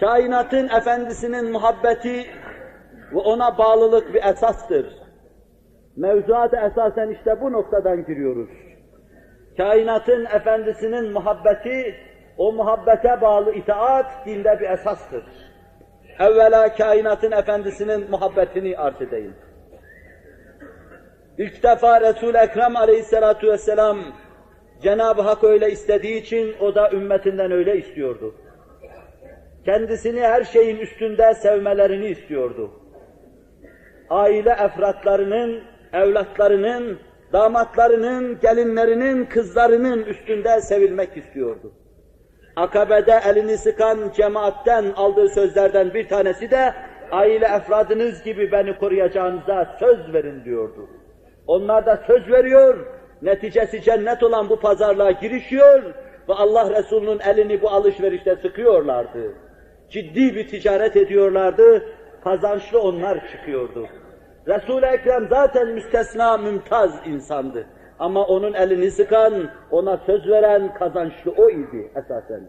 Kainatın efendisinin muhabbeti ve ona bağlılık bir esastır. Mevzuata esasen işte bu noktadan giriyoruz. Kainatın efendisinin muhabbeti, o muhabbete bağlı itaat dinde bir esastır. Evvela kainatın efendisinin muhabbetini arz edeyim. İlk defa Resul-i Ekrem aleyhissalatu vesselam Cenab-ı Hak öyle istediği için o da ümmetinden öyle istiyordu. Kendisini her şeyin üstünde sevmelerini istiyordu. Aile efratlarının, evlatlarının, damatlarının, gelinlerinin, kızlarının üstünde sevilmek istiyordu. Akabe'de elini sıkan cemaatten aldığı sözlerden bir tanesi de aile efradınız gibi beni koruyacağınıza söz verin diyordu. Onlar da söz veriyor, neticesi cennet olan bu pazarlığa girişiyor ve Allah Resulü'nün elini bu alışverişte sıkıyorlardı. Ciddi bir ticaret ediyorlardı, kazançlı onlar çıkıyordu. Resul-i Ekrem zaten müstesna, mümtaz insandı. Ama onun elini sıkan, ona söz veren kazançlı o idi esasen.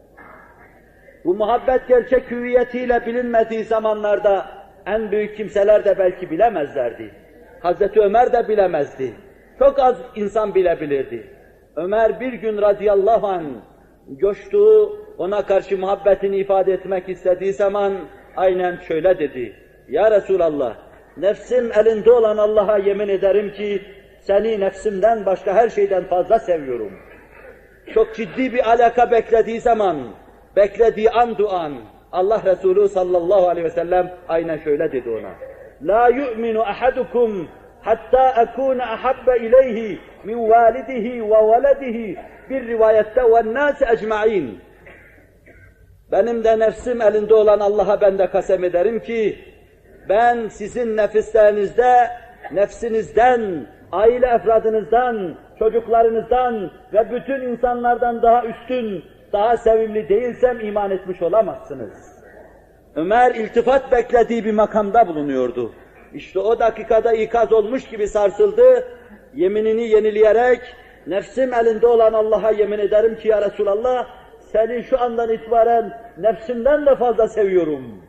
Bu muhabbet gerçek hüviyetiyle bilinmediği zamanlarda en büyük kimseler de belki bilemezlerdi. Hazreti Ömer de bilemezdi. Çok az insan bilebilirdi. Ömer bir gün radıyallahu anh coştuğu, ona karşı muhabbetini ifade etmek istediği zaman aynen şöyle dedi. Ya Resulallah, nefsim elinde olan Allah'a yemin ederim ki seni nefsimden başka her şeyden fazla seviyorum. Çok ciddi bir alaka beklediği zaman, beklediği an duan, Allah Resulü sallallahu aleyhi ve sellem aynen şöyle dedi ona. La yu'minu ahadukum hatta ekuna ahabbe ileyhi min validihi ve veledihi bir rivayette ve nâsi ecma'in. Benim de nefsim elinde olan Allah'a ben de kasem ederim ki ben sizin nefislerinizde, nefsinizden, aile efradınızdan, çocuklarınızdan ve bütün insanlardan daha üstün, daha sevimli değilsem iman etmiş olamazsınız. Ömer iltifat beklediği bir makamda bulunuyordu. İşte o dakikada ikaz olmuş gibi sarsıldı, yeminini yenileyerek, nefsim elinde olan Allah'a yemin ederim ki ya Resulallah, seni şu andan itibaren nefsimden de fazla seviyorum.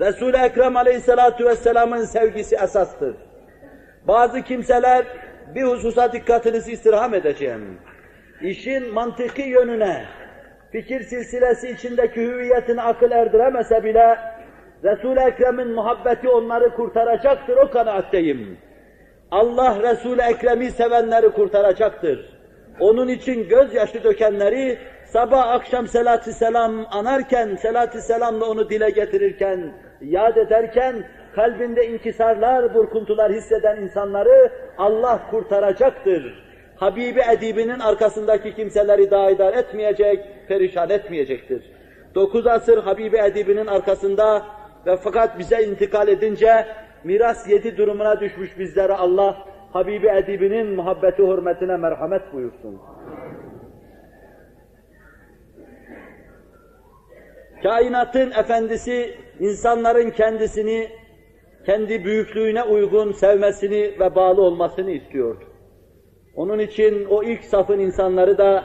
Resul-i Ekrem aleyhissalatu vesselamın sevgisi esastır. Bazı kimseler bir hususa dikkatinizi istirham edeceğim. İşin mantıki yönüne, fikir silsilesi içindeki hüviyetini akıl erdiremese bile Resul-i Ekrem'in muhabbeti onları kurtaracaktır o kanaatteyim. Allah Resul-i Ekrem'i sevenleri kurtaracaktır. Onun için gözyaşı dökenleri sabah akşam selatü selam anarken, selatü selamla onu dile getirirken, yad ederken kalbinde inkisarlar, burkuntular hisseden insanları Allah kurtaracaktır. Habibi edibinin arkasındaki kimseleri daha idare etmeyecek, perişan etmeyecektir. Dokuz asır Habibi edibinin arkasında ve fakat bize intikal edince miras yedi durumuna düşmüş bizlere Allah Habibi edibinin muhabbeti hürmetine merhamet buyursun. Kainatın efendisi insanların kendisini kendi büyüklüğüne uygun sevmesini ve bağlı olmasını istiyordu. Onun için o ilk safın insanları da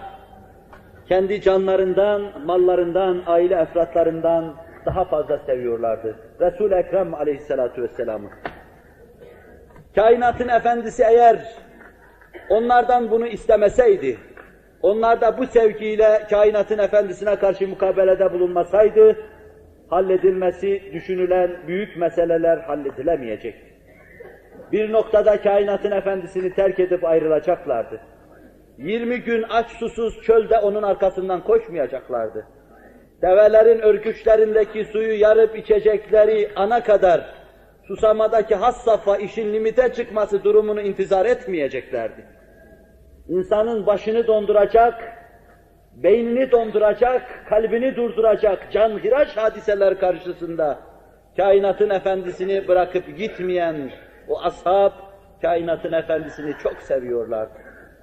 kendi canlarından, mallarından, aile efratlarından daha fazla seviyorlardı. Resul-i Ekrem aleyhissalatu vesselam'ı. Kainatın efendisi eğer onlardan bunu istemeseydi, onlar da bu sevgiyle kainatın efendisine karşı mukabelede bulunmasaydı, halledilmesi düşünülen büyük meseleler halledilemeyecek. Bir noktada kainatın efendisini terk edip ayrılacaklardı. 20 gün aç susuz çölde onun arkasından koşmayacaklardı. Develerin örgüçlerindeki suyu yarıp içecekleri ana kadar susamadaki has safha işin limite çıkması durumunu intizar etmeyeceklerdi. İnsanın başını donduracak, beynini donduracak, kalbini durduracak canhiraş hadiseler karşısında kainatın efendisini bırakıp gitmeyen o ashab kainatın efendisini çok seviyorlardı.